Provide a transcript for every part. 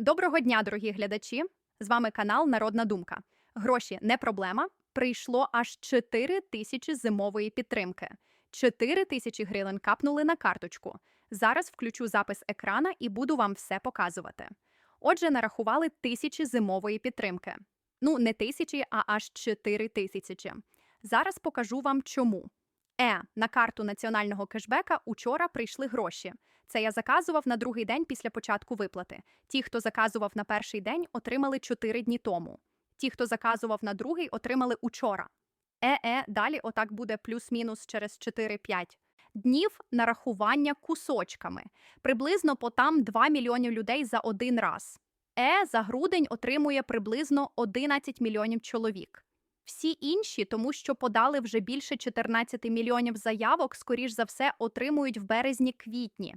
Доброго дня, дорогі глядачі! З вами канал Народна Думка. Гроші не проблема. Прийшло аж 4 тисячі зимової підтримки. 4 тисячі гривень капнули на карточку. Зараз включу запис екрана і буду вам все показувати. Отже, нарахували тисячі зимової підтримки. Ну, не тисячі, а аж 4 тисячі. Зараз покажу вам чому. Е, на карту національного кешбека учора прийшли гроші. Це я заказував на другий день після початку виплати. Ті, хто заказував на перший день, отримали 4 дні тому. Ті, хто заказував на другий, отримали учора. Е-е, далі отак буде плюс-мінус через 4-5 днів нарахування кусочками. Приблизно по там 2 мільйонів людей за один раз. Е за грудень отримує приблизно 11 мільйонів чоловік. Всі інші, тому що подали вже більше 14 мільйонів заявок, скоріш за все, отримують в березні-квітні.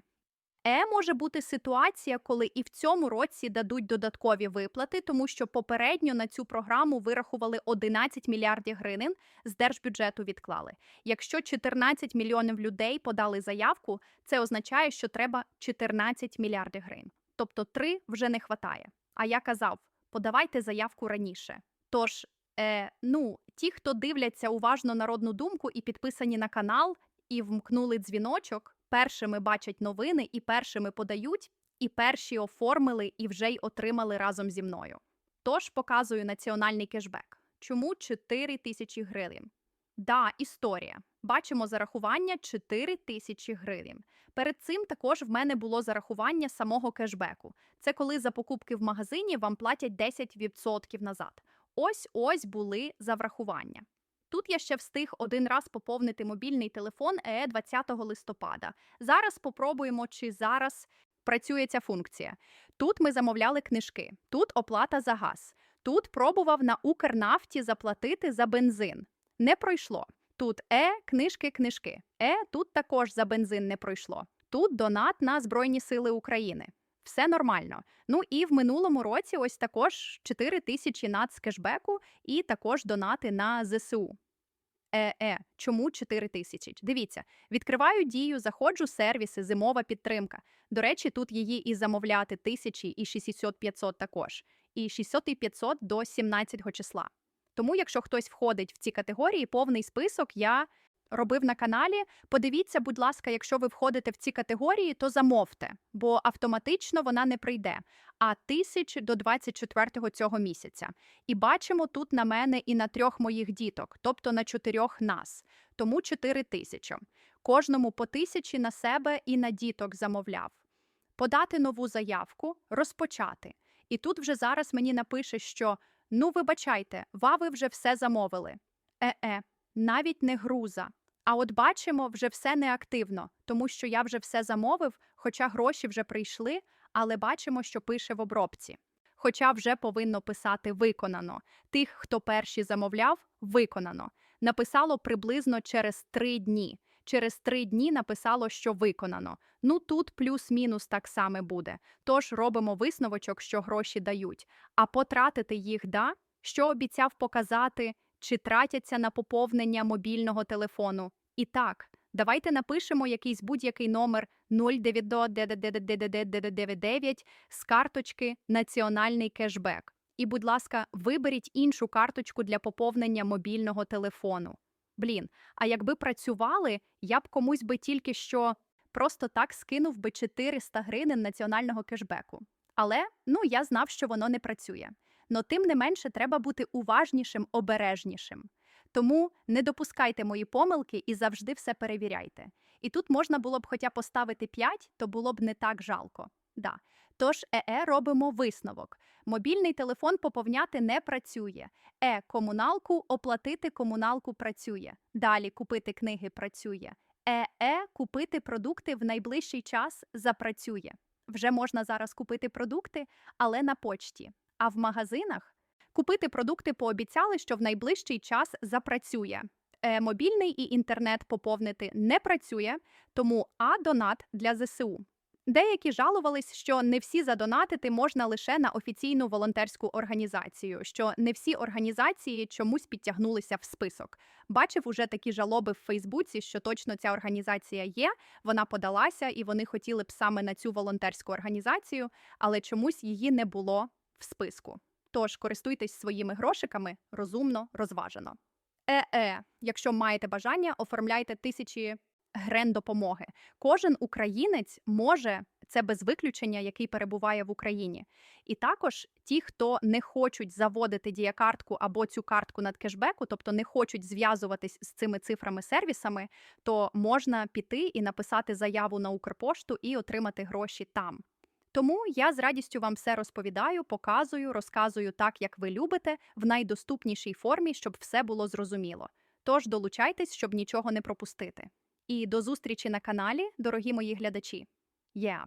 Е може бути ситуація, коли і в цьому році дадуть додаткові виплати, тому що попередньо на цю програму вирахували 11 мільярдів гривень, з держбюджету відклали. Якщо 14 мільйонів людей подали заявку, це означає, що треба 14 мільярдів гривень. Тобто 3 вже не хватає. А я казав, подавайте заявку раніше. Тож, е, ну, ті, хто дивляться уважно народну думку і підписані на канал, і вмкнули дзвіночок, першими бачать новини і першими подають, і перші оформили і вже й отримали разом зі мною. Тож показую національний кешбек. Чому 4 тисячі гривень? Да, історія. Бачимо зарахування 4 тисячі гривень. Перед цим також в мене було зарахування самого кешбеку. Це коли за покупки в магазині вам платять 10% назад. Ось ось були за врахування. Тут я ще встиг один раз поповнити мобільний телефон ЕЕ 20 листопада. Зараз попробуємо, чи зараз працює ця функція. Тут ми замовляли книжки, тут оплата за газ. Тут пробував на Укрнафті заплатити за бензин. Не пройшло. Тут Е, книжки, книжки. Е, тут також за бензин не пройшло. Тут донат на Збройні Сили України. Все нормально. Ну і в минулому році ось також 4 тисячі нац кешбеку і також донати на ЗСУ. Е-е, чому 4 тисячі? Дивіться, відкриваю дію, заходжу сервіси, зимова підтримка. До речі, тут її і замовляти тисячі, і 600-500 також. І 600 і 500 до 17 числа. Тому, якщо хтось входить в ці категорії, повний список я робив на каналі. Подивіться, будь ласка, якщо ви входите в ці категорії, то замовте, бо автоматично вона не прийде. А тисяч до 24-го цього місяця. І бачимо тут на мене і на трьох моїх діток, тобто на чотирьох нас. Тому 4 тисячі. Кожному по тисячі на себе і на діток замовляв. Подати нову заявку, розпочати. І тут вже зараз мені напише, що ну, вибачайте, вави вже все замовили. Е-е, навіть не груза. А от бачимо, вже все неактивно, тому що я вже все замовив, хоча гроші вже прийшли, але бачимо, що пише в обробці. Хоча вже повинно писати виконано. Тих, хто перші замовляв, виконано. Написало приблизно через три дні. Через три дні написало, що виконано. Ну тут плюс-мінус так само буде. Тож робимо висновочок, що гроші дають. А потратити їх, да? Що обіцяв показати, чи тратяться на поповнення мобільного телефону. І так, давайте напишемо якийсь будь-який номер 099 з карточки Національний кешбек. І, будь ласка, виберіть іншу карточку для поповнення мобільного телефону. Блін, а якби працювали, я б комусь би тільки що просто так скинув би 400 гривень національного кешбеку. Але ну я знав, що воно не працює. Но тим не менше треба бути уважнішим, обережнішим. Тому не допускайте мої помилки і завжди все перевіряйте. І тут можна було б хоча поставити 5, то було б не так жалко. Да. Тож ЕЕ робимо висновок. Мобільний телефон поповняти не працює. Е, комуналку оплатити комуналку працює. Далі купити книги працює. ЕЕ купити продукти в найближчий час запрацює. Вже можна зараз купити продукти, але на почті. А в магазинах купити продукти пообіцяли, що в найближчий час запрацює. Е, мобільний і інтернет поповнити не працює, тому А донат для ЗСУ. Деякі жалувались, що не всі задонатити можна лише на офіційну волонтерську організацію, що не всі організації чомусь підтягнулися в список. Бачив уже такі жалоби в Фейсбуці, що точно ця організація є. Вона подалася, і вони хотіли б саме на цю волонтерську організацію, але чомусь її не було в списку. Тож користуйтесь своїми грошиками розумно, розважено. Е-е, якщо маєте бажання, оформляйте тисячі грен допомоги. Кожен українець може це без виключення, який перебуває в Україні. І також ті, хто не хочуть заводити діякартку або цю картку над кешбеку, тобто не хочуть зв'язуватись з цими цифрами сервісами, то можна піти і написати заяву на Укрпошту і отримати гроші там. Тому я з радістю вам все розповідаю, показую, розказую так, як ви любите, в найдоступнішій формі, щоб все було зрозуміло. Тож долучайтесь, щоб нічого не пропустити. І до зустрічі на каналі, дорогі мої глядачі. Yeah.